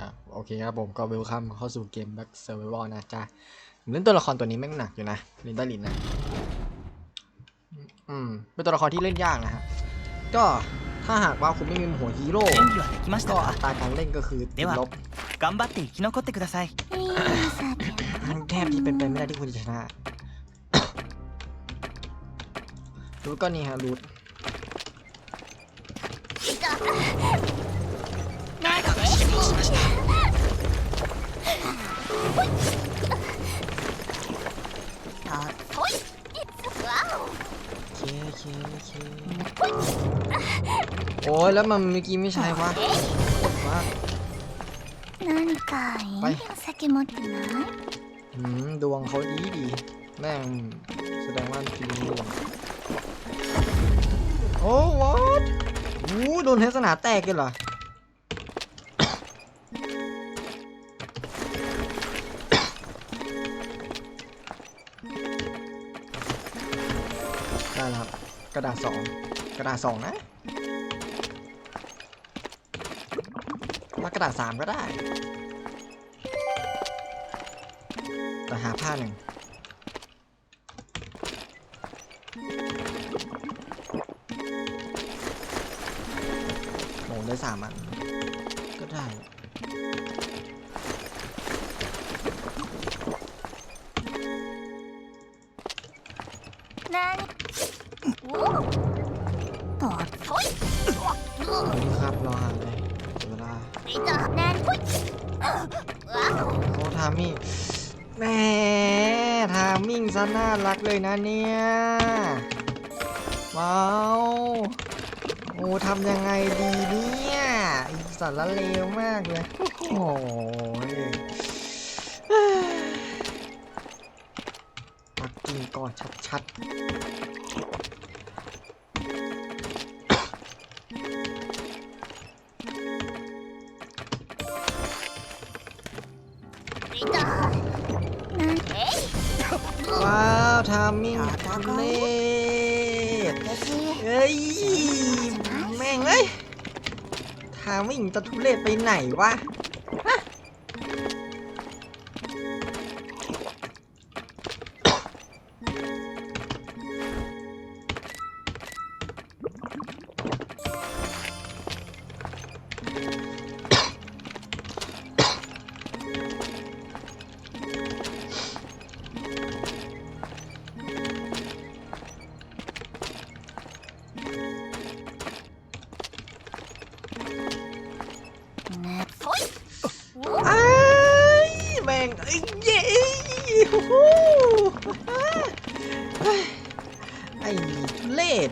อ่าโอเคครับผมก็เวลคัมเข้าสู่เกม Back Survival นะจ๊ะผมเล่นตัวละครตัวนี้แม่งหนักอยู่นะลินต้าลินนะ อืม เป็นตัวละครที่เล่นยากนะฮะ ก็ถ้าหากว่าคุณไม่มีหัวฮีโร่ 準備はできました ก็อั か ตราการเล่นก็คือติดลบ 頑張って生き残ってくださいいいさて มันแทบที่เป็นไปไม่ได้ที่คุณจะชนะ รูทก็นี่ฮะรูท ほいわ เคเคเคโอ้ยแล้วมันเมื่อกี้ไม่ใช่วะว่า お何かいいはいお酒持ってない อืมดวงเขาดีดีแม่งแสดงว่าทีนี้ดวงโอ้วอตโอ้โดนเทศนาแตกกันเหรอ กระดาษสองกระดาษสองนะว่ากระดาษสามก็ได้ แต่หาผ้าหนึ่งโอ้ได้สามอัน มิ่งซะน่ารักเลยนะเนี่ย ว้าว โอ้ทำยังไงดีเนี่ยอีสารละเลวมากเลย โอ้ยปักกิ่งก่อนชัดๆ มิงทุเล่私เอ้ยแม่งเอ้ยทามิ่งจะทุเรศไปไหนวะ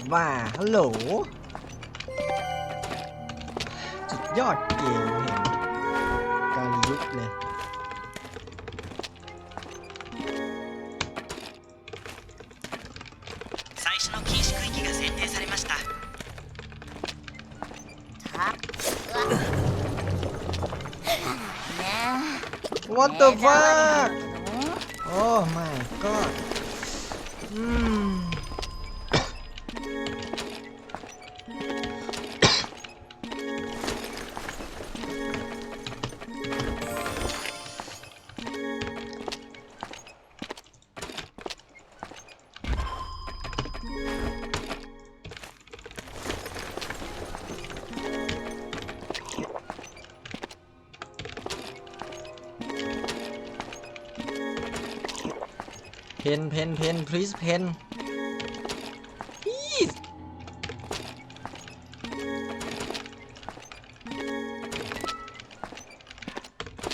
ว่ะฮัลโหล สุดยอดเกมแห่งการยุคเลย 最初の禁止区域が選定されましたたうわね What え the 目障 fuck りなの Oh my god นเพนเพน please เพน please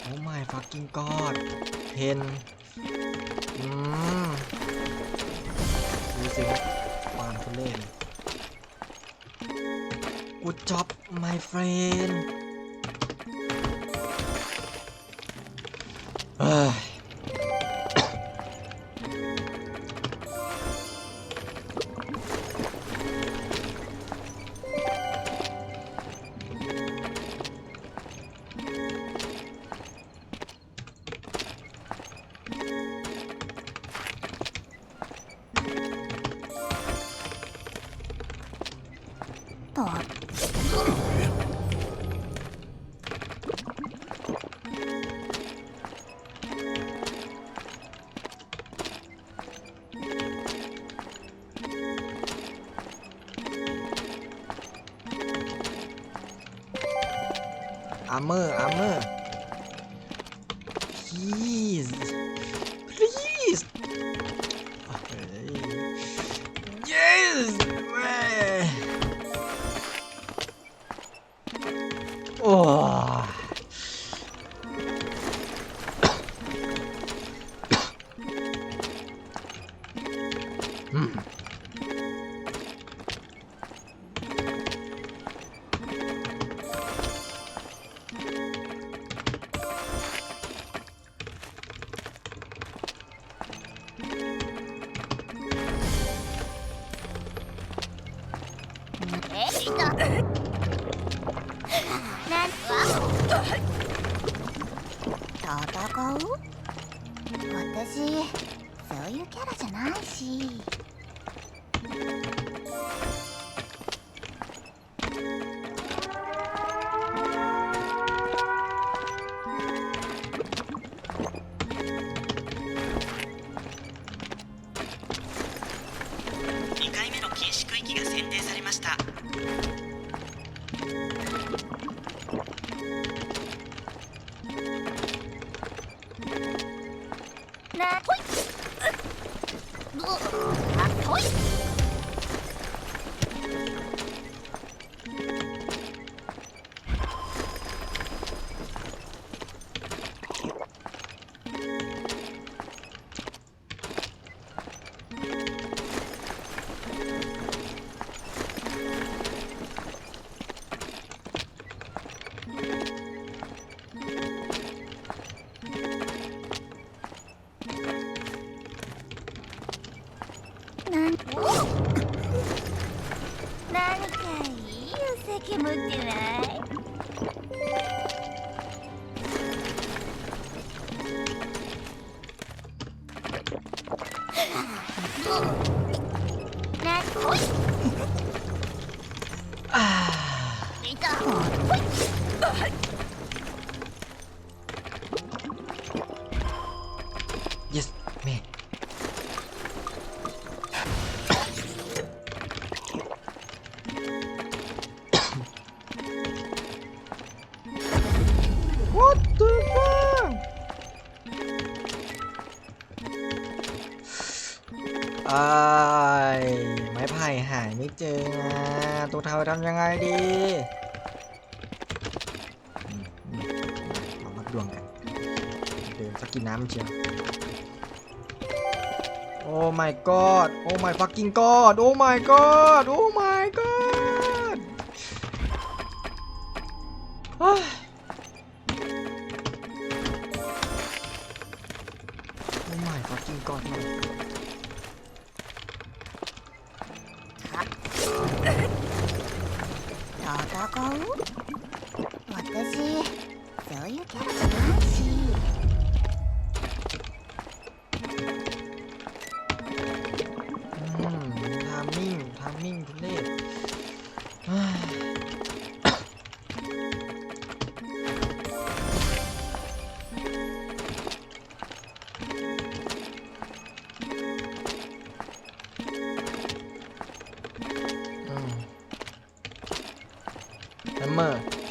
oh my fucking god เพนอืมดูสิครับความทุเล่น good job my friend ตอบ อาร์เมอร์อาเมอร์ 私そういうキャラじゃないし。了。 ไผ่หายไม่เจออะตัวเทาทำยังไงดีมอืมมาวัดดวงกัน เดินสักกินน้ำเชียวโอ้ my god โอ้ my fucking god โอ้ my god โอ้ my god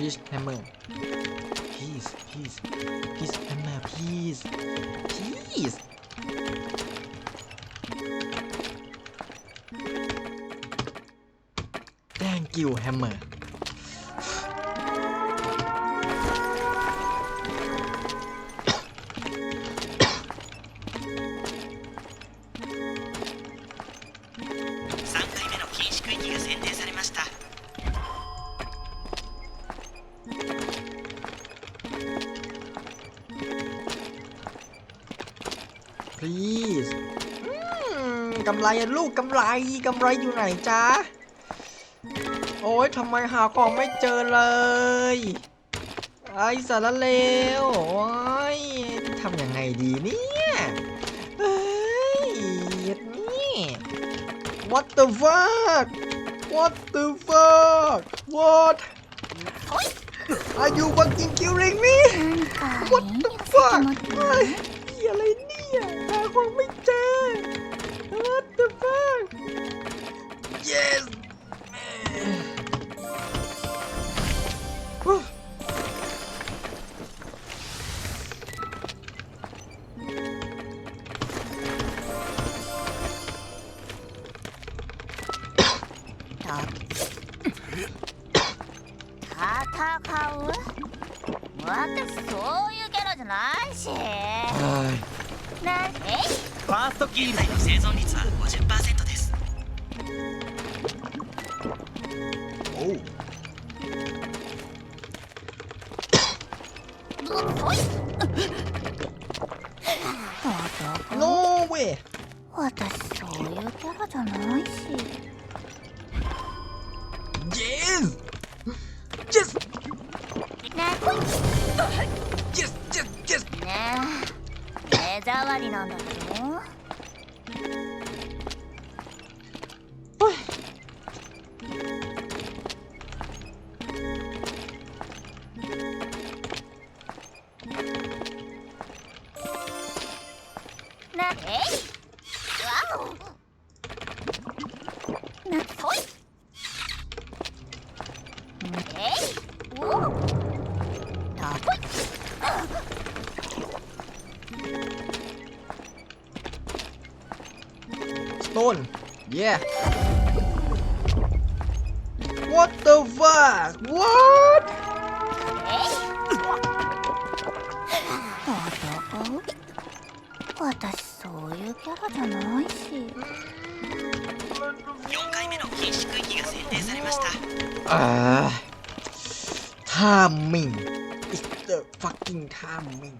please hammer. Please please please hammer please. Please. Thank you hammer ไรลูกกำไรกำไรอยู่ไหนจ๊ะ โอ้ยทำไมหาของไม่เจอเลย ไอ้สารเลวโอ้ยทำยังไงดีเนี่ยเฮ้ยนี่ what the fuck what the fuck what are you fucking killing me what the fuck อะไรเนี่ยหาของไม่เจ jest! ファーストキーの生存率は50%。Yes yes ね yes yes yes 目障りなんだけど stone. Yeah. What the fuck? What? Ah. Hey. 私そういうキャラじゃないし4回目の禁止区域が制定されましたああターミン It's the fucking ターミン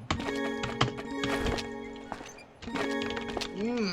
うん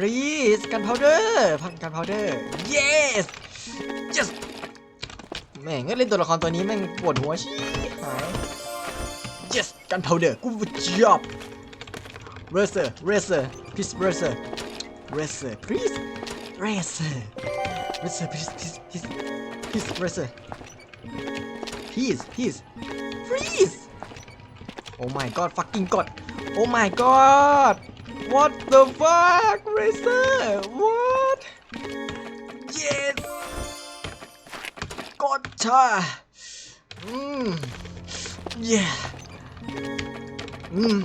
รีสกันพาวเดอร์พังกันพาวเดอร์ yes yes แม่งเล่นตัวละครตัวนี้แม่งปวดหัวชี้หาย yes กันพาวเดอร์กูจบเรเซอร์เรเซอร์พิสเรเซอร์เรเซอร์พิสเรเซอร์เรเซอร์พิสพิสพิสพิสเรเซอร์พีสพีสฟรีสโอ้ my god fucking god โอ้ my god what the fuck racer what? Yes. Gotcha. Mm yeah. Mm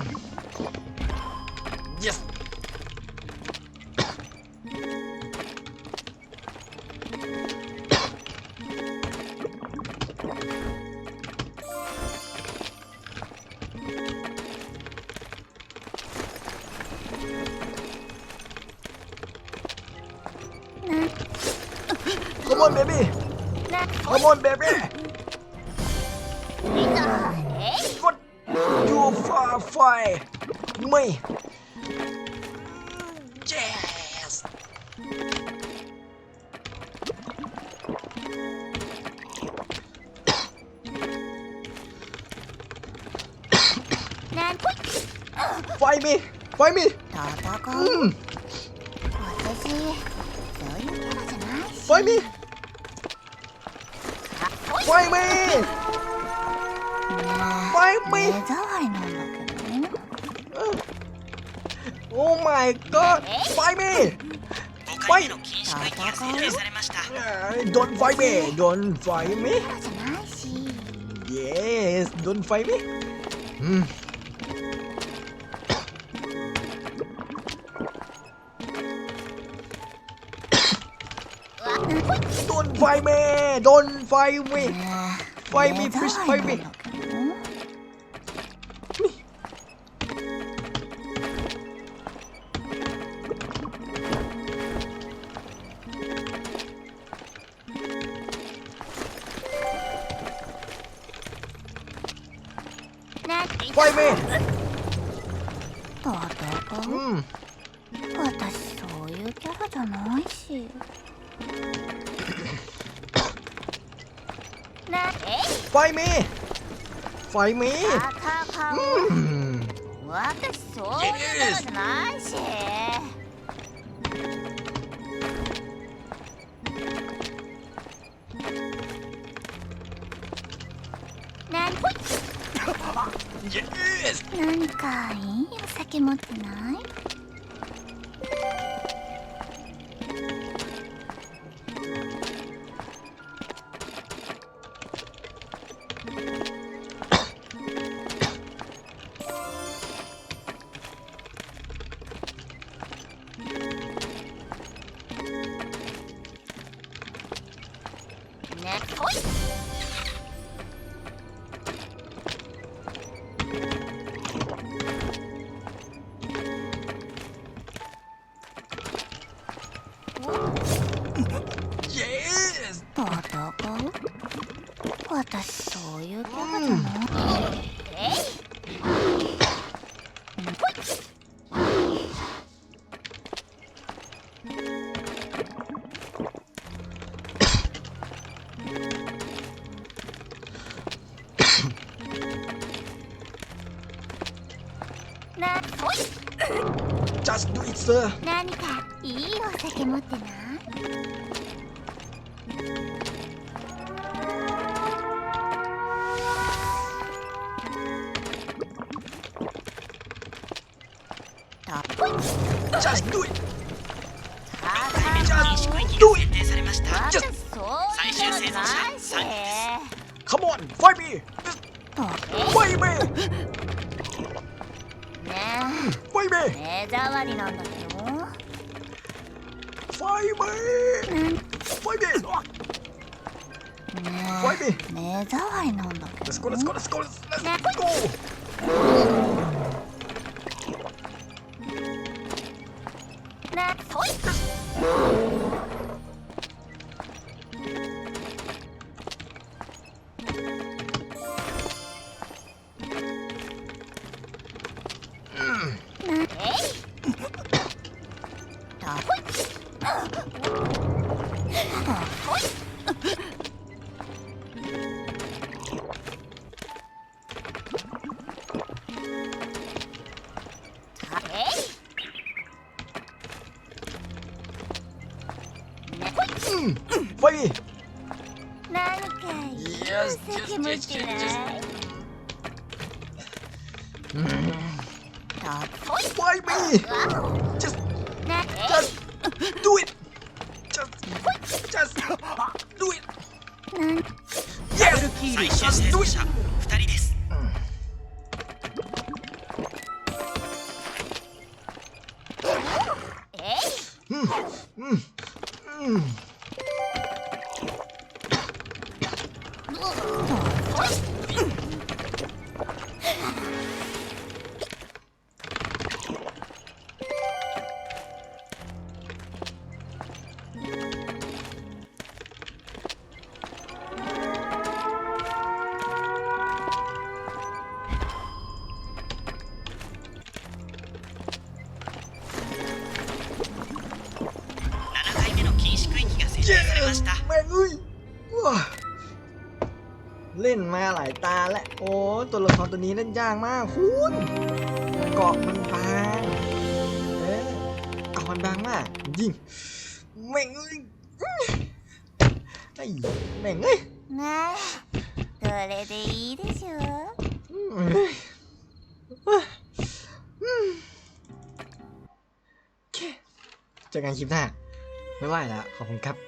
yes on, baby! Come on, baby! What? You far fire, Me! Yes! Find me! Find me! Mm. Me! ไฟมี ね ไฟ え มี 目障りなんだけど โอ้ my god ไฟมี 5回目の禁止区域が選定されました โดนไฟมีโดนไฟมี キャラじゃないし yes โดนไฟ ไฟเมโดนไฟเมไฟเมฟิชไฟเม ไฟมีไฟมี 戦 อื う ม 私そういうキャラじゃないし ไ 何 yes 何かいいお酒持ってない 何かいいお酒持ってないイベーねファイベー目障りなんだけどファイベーファイファイ目障りなんだけど。スコレスコレスコレスレスゴーね、そいほい。最前线。 区域が設定されました แม่งเอ้ยว้าเล่นมาหลายตาแล้ว โอ้ตัวละครตัวนี้เล่นยากมากคุณเกาะมันบางเออเกาะมันบางมากจริงแม่งเอ้ยอื้อไอ้แม่งเอ้ย ねえそれでいいでしょ อืมเอ้ยอืมโอเคเจอกันคลิปหน้า ไม่ไหวแล้ว ขอบคุณครับ